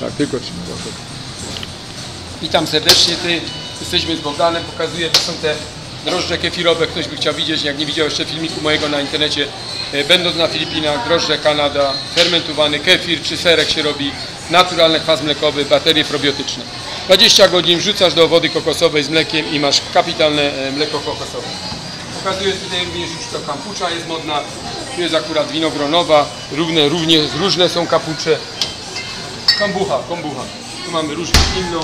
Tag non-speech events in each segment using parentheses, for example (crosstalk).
Tak, tylko 3 zł. Witam serdecznie, ty jesteśmy z Bogdanem, pokazuję, to są te drożdże kefirowe, ktoś by chciał widzieć, jak nie widział jeszcze filmiku mojego na internecie, e, będąc na Filipinach, drożdże Kanada, fermentowany kefir czy serek się robi, naturalny kwas mlekowy, baterie probiotyczne. 20 godzin wrzucasz do wody kokosowej z mlekiem i masz kapitalne e, mleko kokosowe. Pokazuję tutaj również już to kampucza jest modna, tu jest akurat winogronowa, równe, różne są kapucze. Kambucha, kombucha. Tu mamy różną inną.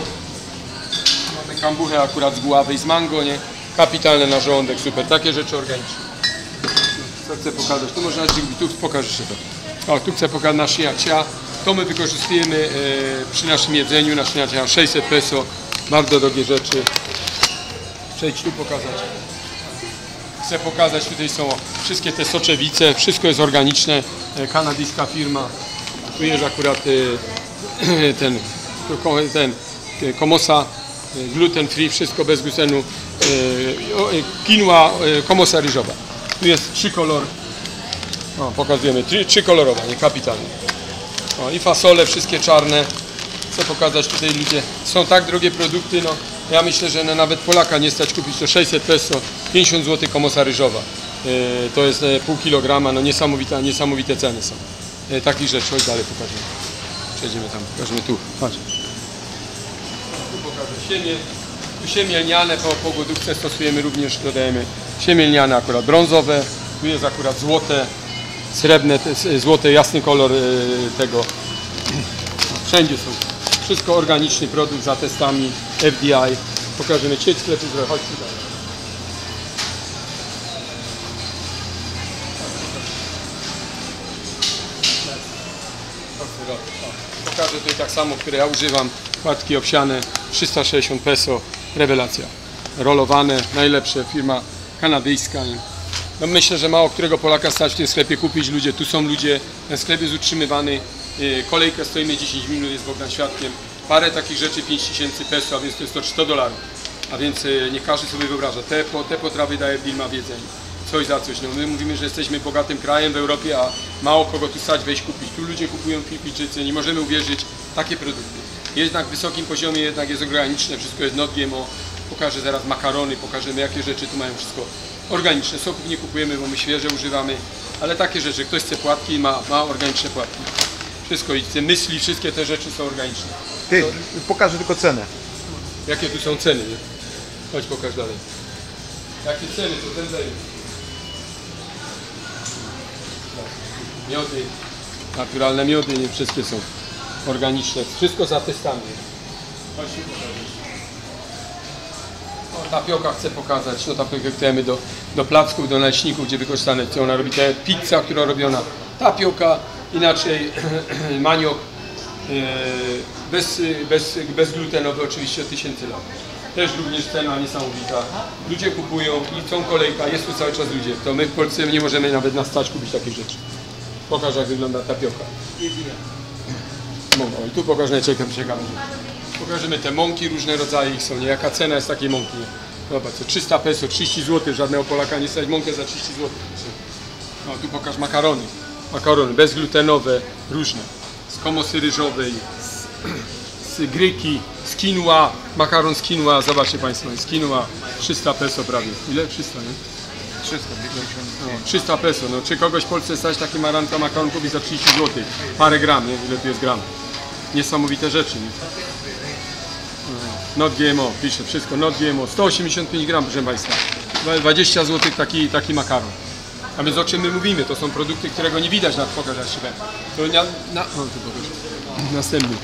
Mamy kambuchę akurat z guławy i z mango, nie? Kapitalne na żołądek, super. Takie rzeczy organiczne. Co chcę pokazać? Tu można tu pokażę jeszcze to. O, tu chcę pokazać nasz jacia. To my wykorzystujemy e, przy naszym jedzeniu, nasz jacia 600 peso. Bardzo drogie rzeczy. Przejdź tu pokazać. Chcę pokazać, tutaj są wszystkie te soczewice, wszystko jest organiczne, e, kanadyjska firma. Tu jest akurat e, (clears throat) ten, ten e, komosa, e, gluten free, wszystko bez glutenu, e, quinoa, komosa ryżowa. Tu jest trzykolor, o, pokazujemy, trzy, trzykolorowa, nie kapitalnie. O, I fasole, wszystkie czarne. Chcę pokazać tutaj ludzie, są tak drogie produkty, no ja myślę, że nawet Polaka nie stać kupić to 600 peso, 50 zł komosa ryżowa. To jest pół kilograma, no niesamowite, niesamowite ceny są. Takich rzeczy, chodź dalej pokażemy. Przejdziemy tam, pokażemy tu, chodź. Tu pokażę siemię, tu siemię lniane po, po głodówce stosujemy również, dodajemy siemię lniane akurat brązowe, tu jest akurat złote, srebrne, złote, jasny kolor e, tego. (clears throat) Wszędzie są. Wszystko organiczny produkt za testami FDI. Pokażemy sieć sklepów, że chodź tutaj. O, Pokażę tutaj tak samo, które ja używam. Płatki owsiane 360 peso. Rewelacja. Rolowane, najlepsze, firma kanadyjska. No myślę, że mało którego Polaka stać w tym sklepie kupić. Ludzie, tu są ludzie, ten sklep jest utrzymywany. Yy, Kolejkę stoimy 10 minut, jest Bogdan świadkiem. Parę takich rzeczy 5000 peso, a więc to jest to 100 dolarów. A więc yy, nie każdy sobie wyobraża. Te, te potrawy daje Wilma w jedzeniu. Coś za coś. No, my mówimy, że jesteśmy bogatym krajem w Europie, a mało kogo tu stać wejść kupić. Tu ludzie kupują Filipijczycy, nie możemy uwierzyć, takie produkty. Jednak w wysokim poziomie jednak jest organiczne, wszystko jest not GMO. Pokażę zaraz makarony, pokażemy jakie rzeczy tu mają wszystko organiczne. Soków nie kupujemy, bo my świeże używamy, ale takie rzeczy, ktoś chce płatki, ma, ma organiczne płatki. Wszystko i te myśli, wszystkie te rzeczy są organiczne. Ty, pokażę tylko cenę. Jakie tu są ceny, nie? Chodź pokaż dalej. Jakie ceny, to ten daje. Miody, naturalne miody, nie wszystkie są organiczne. Wszystko za testami. O, tapioka chcę pokazać. No tapiokę chcemy do, do placków, do naleśników, gdzie wykorzystane co ona robi. Te pizza, która robiona. Tapioka, inaczej (clears throat) maniok. e, Bez, bez, bezglutenowy oczywiście od tysięcy lat. Też również cena niesamowita. Ludzie kupują i chcą kolejka, jest tu cały czas ludzie. To my w Polsce nie możemy nawet na stać kupić takich rzeczy. Pokaż jak wygląda tapioka. Mąka. I tu pokaż najciekawsze. Pokażemy te mąki, różne rodzaje ich są, nie? Jaka cena jest takiej mąki? Zobacz, co 300 peso, 30 zł, żadnego Polaka nie stać mąkę za 30 zł. No tu pokaż makarony. Makarony bezglutenowe, różne. Z komosy ryżowej, z, (clears throat) z gryki, z quinoa, makaron z quinoa, zobaczcie Państwo, z quinoa 300 peso prawie. Ile? 300, nie? 300, No, 300 peso, no czy kogoś w Polsce stać taki maranka makaron kupić za 30 zł? Parę gram, nie? Ile tu jest gram? Niesamowite rzeczy, nie? No, Not GMO, pisze wszystko, not GMO, 185 gram, proszę Państwa. 20 zł taki, taki makaron. A więc o czym my mówimy? To są produkty, którego nie widać na. To na, na, pokażę. Następny.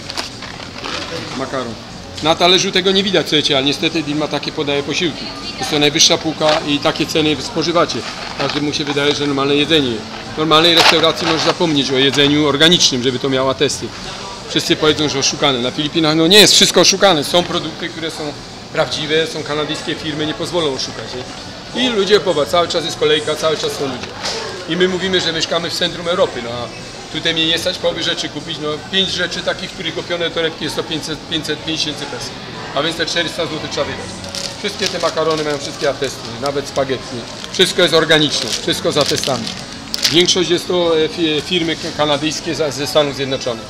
Makaron. Na talerzu tego nie widać, słuchajcie, ale niestety Dilma takie podaje posiłki. Jest to najwyższa półka i takie ceny spożywacie. Każdemu się wydaje, że normalne jedzenie. W normalnej restauracji możesz zapomnieć o jedzeniu organicznym, żeby to miała testy. Wszyscy powiedzą, że oszukane. Na Filipinach no nie jest wszystko oszukane. Są produkty, które są prawdziwe, są kanadyjskie firmy, nie pozwolą oszukać. Nie? I ludzie powa, cały czas jest kolejka, cały czas są ludzie. I my mówimy, że mieszkamy w centrum Europy. No, a tutaj mnie nie stać połowy rzeczy kupić. No, pięć rzeczy takich, których kupione torebki jest to 500, 500 tysięcy peso. A więc te 400 zł trzeba wydać. Wszystkie te makarony mają wszystkie atesty, nawet spaghetti. Wszystko jest organiczne, wszystko za testami. Większość jest to e, fi- firmy kanadyjskie ze Stanów Zjednoczonych.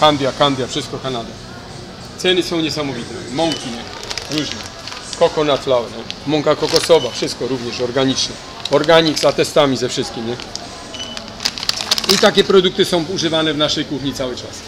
Kandia, Kandia, wszystko Kanada. Ceny są niesamowite. Mąki, nie? Różne. Coconut flour, nie? Mąka kokosowa, wszystko również organiczne. Organik z atestami ze wszystkim, nie? I takie produkty są używane w naszej kuchni cały czas.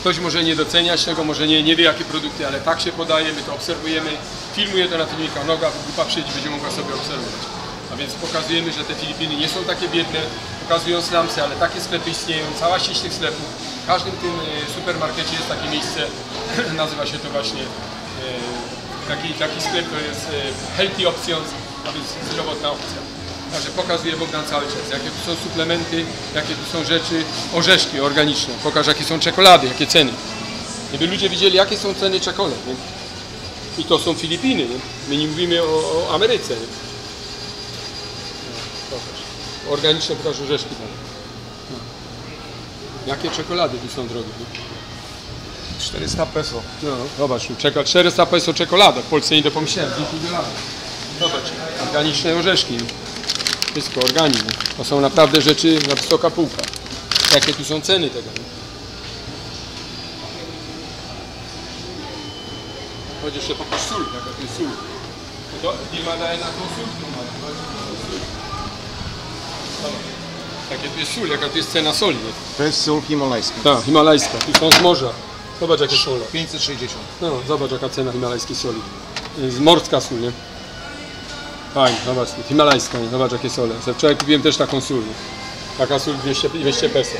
Ktoś może nie doceniać tego, może nie, nie wie jakie produkty, ale tak się podaje, my to obserwujemy. Filmuję to na filmikach noga, grupa przyjdzie, będzie mogła sobie obserwować. A więc pokazujemy, że te Filipiny nie są takie biedne, pokazują slumsy, ale takie sklepy istnieją, cała sieć tych sklepów. W każdym tym e, supermarkecie jest takie miejsce, (clears throat) nazywa się to właśnie e, taki, taki sklep, to jest e, Healthy Options, a więc zdrowotna opcja. Także pokazuje Bogdan cały czas, jakie tu są suplementy, jakie tu są rzeczy, orzeszki organiczne. Pokaż, jakie są czekolady, jakie ceny. Żeby ludzie widzieli, jakie są ceny czekolad. Nie? I to są Filipiny. Nie? My nie mówimy o, o Ameryce. Nie? No, Pokaż. Organiczne, pokaż orzeszki. No. Jakie czekolady tu są drogie. Nie? 400 peso. No, zobacz, czeka 400 peso czekolada. W Polsce nie 10 dolarów. Zobacz, organiczne orzeszki. Wszystko organizm. To są naprawdę rzeczy na wysoka półka. Jakie tu są ceny tego. nie? Chodź jeszcze pokaż sól, jaka to jest sól. To firma daje na tą sól. którą ma. Jakie tu jest sól, jaka tu jest cena soli. nie? To jest sól himalajski. Tak, himalajska. Tu są z morza. Zobacz jakie sole. 560. No, zobacz jaka cena himalajskiej soli. Z morska sól, nie? Fajnie, zobacz, himalajska, zobacz jakie sole. Wczoraj kupiłem też taką sól. Taka sól 200, 200 peso.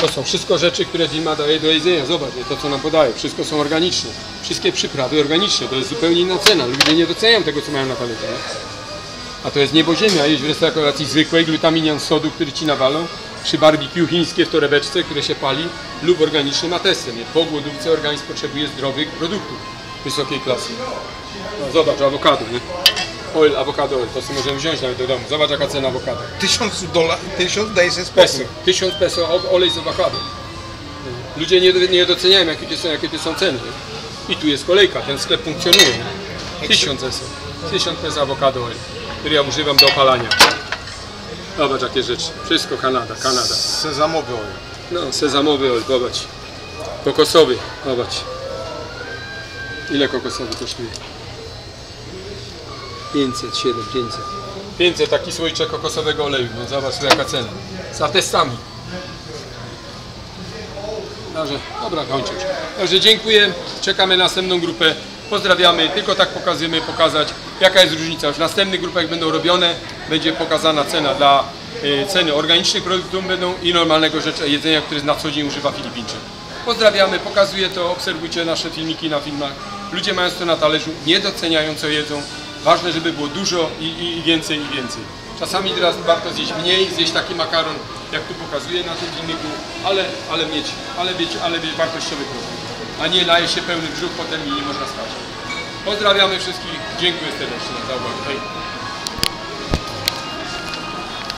To są wszystko rzeczy, które Dima daje do jedzenia. Zobacz, to co nam podaje. Wszystko są organiczne. Wszystkie przyprawy organiczne. To jest zupełnie inna cena. Ludzie nie doceniają tego, co mają na talerzu. Nie? A to jest niebo ziemia. Jeść w restauracji zwykłej, glutaminian sodu, który ci nawalą. Przy barbecue chińskie w torebeczce, które się pali, lub organicznym atestem. Po głodówce organizm potrzebuje zdrowych produktów wysokiej klasy. Zobacz, awokado, nie? Oil, awokado to sobie możemy wziąć nawet do domu. Zobacz jaka cena awokado. 1000 dolarów, 1000 daj sobie Peso, spokój. 1000 peso olej z awokado. Ludzie nie, nie doceniają jakie to są, jakie to są ceny. I tu jest kolejka, ten sklep funkcjonuje. nie? 1000 peso. 1000 peso awokado oil, który ja używam do opalania. Zobacz jakie rzeczy. Wszystko Kanada, Kanada. Sezamowy olej. No, sezamowy olej, zobacz. Kokosowy, zobacz. Ile kokosowy kosztuje? 500, 7, 500. 500, taki słoiczek kokosowego oleju, no zobacz jaka cena. Z atestami. Dobrze, dobra, kończę. Dobrze, dziękuję. Czekamy na następną grupę. Pozdrawiamy. Tylko tak pokazujemy, pokazać jaka jest różnica. Już w następnych grupach będą robione, będzie pokazana cena dla y, ceny organicznych produktów będą i normalnego rzeczy, jedzenia, które na co dzień używa Filipińczyk. Pozdrawiamy, pokazuję to, obserwujcie nasze filmiki na filmach. Ludzie mając to na talerzu, nie doceniają co jedzą. Ważne, żeby było dużo i, i, i więcej i więcej. Czasami teraz warto zjeść mniej, zjeść taki makaron, jak tu pokazuję na tym filmiku, ale, ale mieć, ale mieć, ale mieć wartościowy produkt. A nie naje się pełny brzuch potem i nie można spać. Pozdrawiamy wszystkich, dziękuję serdecznie za uwagę. Hej.